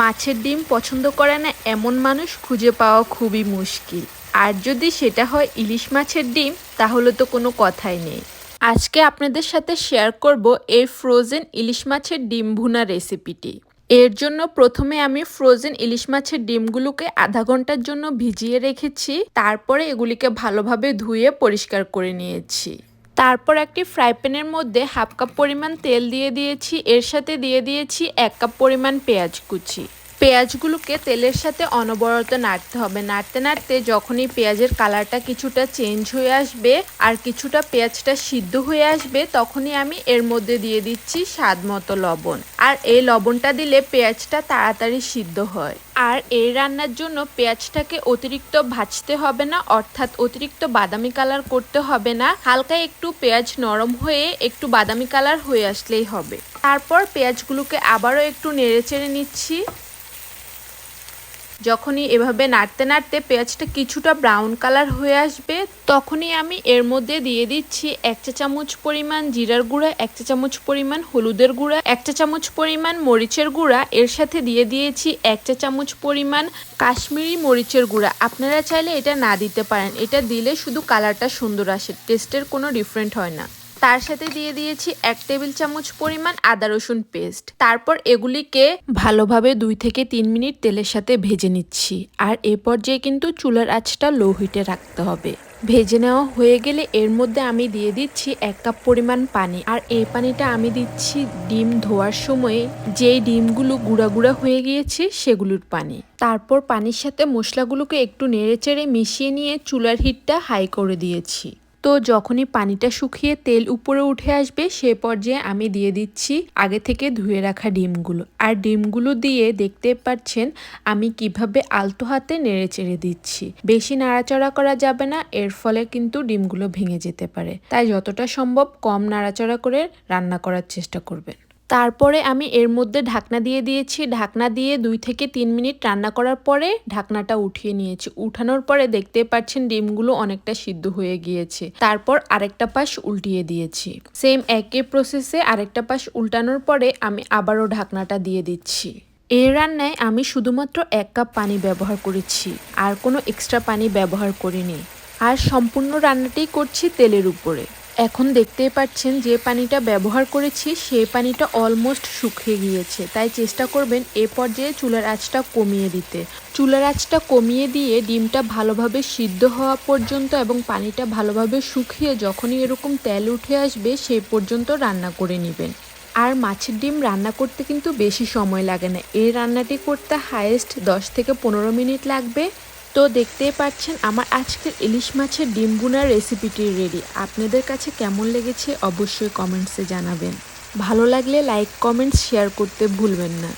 মাছের ডিম পছন্দ করে না এমন মানুষ খুঁজে পাওয়া খুবই মুশকিল। আর যদি সেটা হয় ইলিশ মাছের ডিম, তাহলে তো কোনো কথাই নেই। আজকে আপনাদের সাথে শেয়ার করব এই ফ্রোজেন ইলিশ মাছের ডিম ভুনা রেসিপিটি এর জন্য প্রথমে আমি ফ্রোজেন ইলিশ মাছের ডিমগুলোকে আধা ঘণ্টার জন্য ভিজিয়ে রেখেছি। তারপরে এগুলিকে ভালোভাবে ধুয়ে পরিষ্কার করে নিয়েছি। তারপর একটি ফ্রাই প্যানের মধ্যে হাফ কাপ পরিমাণ তেল দিয়ে দিয়েছি, এর সাথে দিয়ে দিয়েছি এক কাপ পরিমাণ পেঁয়াজ কুচি। পেঁয়াজগুলোকে তেলের সাথে অনবরত নাড়তে হবে। নাড়তে নাড়তে যখনই পেঁয়াজের কালারটা কিছুটা চেঞ্জ হয়ে আসবে আর কিছুটা পেঁয়াজটা সিদ্ধ হয়ে আসবে, তখনই আমি এর মধ্যে দিয়ে দিচ্ছি স্বাদ মতো লবণ। আর এই লবণটা দিলে পেঁয়াজটা তাড়াতাড়ি সিদ্ধ হয়। আর এই রান্নার জন্য পেঁয়াজটাকে অতিরিক্ত ভাজতে হবে না, অর্থাৎ অতিরিক্ত বাদামি কালার করতে হবে না। হালকা একটু পেঁয়াজ নরম হয়ে একটু বাদামি কালার হয়ে আসলেই হবে। তারপর পেঁয়াজগুলোকে আবারও একটু নেড়ে চেড়ে নিচ্ছি। যখনই এভাবে নাড়তে নাড়তে পেঁয়াজটা কিছুটা ব্রাউন কালার হয়ে আসবে, তখনই আমি এর মধ্যে দিয়ে দিচ্ছি এক চা চামচ পরিমাণ জিরার গুঁড়া, এক চা চামচ পরিমাণ হলুদের গুঁড়া, এক চা চামচ পরিমাণ মরিচের গুঁড়া। এর সাথে দিয়ে দিয়েছি এক চা চামচ পরিমাণ কাশ্মীরি মরিচের গুঁড়া। আপনারা চাইলে এটা না দিতে পারেন। এটা দিলে শুধু কালারটা সুন্দর আসে টেস্টের কোনো ডিফারেন্ট হয় না। তার সাথে দিয়ে দিয়েছি এক টেবিল চামচ পরিমাণ আদা রসুন পেস্ট। তারপর এগুলিকে ভালোভাবে দুই থেকে তিন মিনিট তেলের সাথে ভেজে নিচ্ছি। আর এ পর্যায়ে কিন্তু চুলার আঁচটা লো হিটে রাখতে হবে। ভেজে নেওয়া হয়ে গেলে এর মধ্যে আমি দিয়ে দিচ্ছি এক কাপ পরিমাণ পানি। আর এই পানিটা আমি দিচ্ছি ডিম ধোয়ার সময়ে। যেই ডিমগুলো গুঁড়া গুঁড়া হয়ে গিয়েছে সেগুলোর পানি। তারপর পানির সাথে মশলাগুলোকে একটু নেড়ে চেড়ে মিশিয়ে নিয়ে চুলার হিটটা হাই করে দিয়েছি। তো যখনই পানিটা শুকিয়ে তেল উপরে উঠে আসবে, সে পর্যায়ে আমি দিয়ে দিচ্ছি আগে থেকে ধুয়ে রাখা ডিমগুলো। আর ডিমগুলো দিয়ে দেখতে পাচ্ছেন আমি কীভাবে আলতো হাতে নেড়ে চেড়ে দিচ্ছি। বেশি নাড়াচড়া করা যাবে না, এর ফলে কিন্তু ডিমগুলো ভেঙে যেতে পারে। তাই যতটা সম্ভব কম নাড়াচড়া করে রান্না করার চেষ্টা করবেন। তারপরে আমি এর মধ্যে ঢাকনা দিয়ে দিয়েছি। ঢাকনা দিয়ে দুই থেকে তিন মিনিট রান্না করার পরে ঢাকনাটা উঠিয়ে নিয়েছি। উঠানোর পরে দেখতে পাচ্ছেন ডিমগুলো অনেকটা সিদ্ধ হয়ে গিয়েছে। তারপর আরেকটা পাশ উল্টিয়ে দিয়েছি। সেম একই প্রসেসে আরেকটা পাশ উল্টানোর পরে আমি আবারও ঢাকনাটা দিয়ে দিচ্ছি। এই রান্নায় আমি শুধুমাত্র এক কাপ পানি ব্যবহার করেছি, আর কোনো এক্সট্রা পানি ব্যবহার করিনি। আর সম্পূর্ণ রান্নাটি করছি তেলের উপরে। এখন দেখতেই পাচ্ছেন যে পানিটা ব্যবহার করেছি, সেই পানিটা অলমোস্ট শুকিয়ে গিয়েছে। তাই চেষ্টা করবেন এ পর্যায়ে চুলার আঁচটা কমিয়ে দিতে। চুলার আঁচটা কমিয়ে দিয়ে ডিমটা ভালোভাবে সিদ্ধ হওয়া পর্যন্ত এবং পানিটা ভালোভাবে শুকিয়ে যখনই এরকম তেল উঠে আসবে সেই পর্যন্ত রান্না করে নেবেন। আর মাছের ডিম রান্না করতে কিন্তু বেশি সময় লাগে না। এই রান্নাটি করতে হায়েস্ট দশ থেকে পনেরো মিনিট লাগবে। তো দেখতেই পাচ্ছেন আমার আজকের ইলিশ মাছের ডিম বোনার রেসিপিটি রেডি আপনাদের কাছে কেমন লেগেছে অবশ্যই কমেন্টসে জানাবেন। ভালো লাগলে লাইক কমেন্টস শেয়ার করতে ভুলবেন না।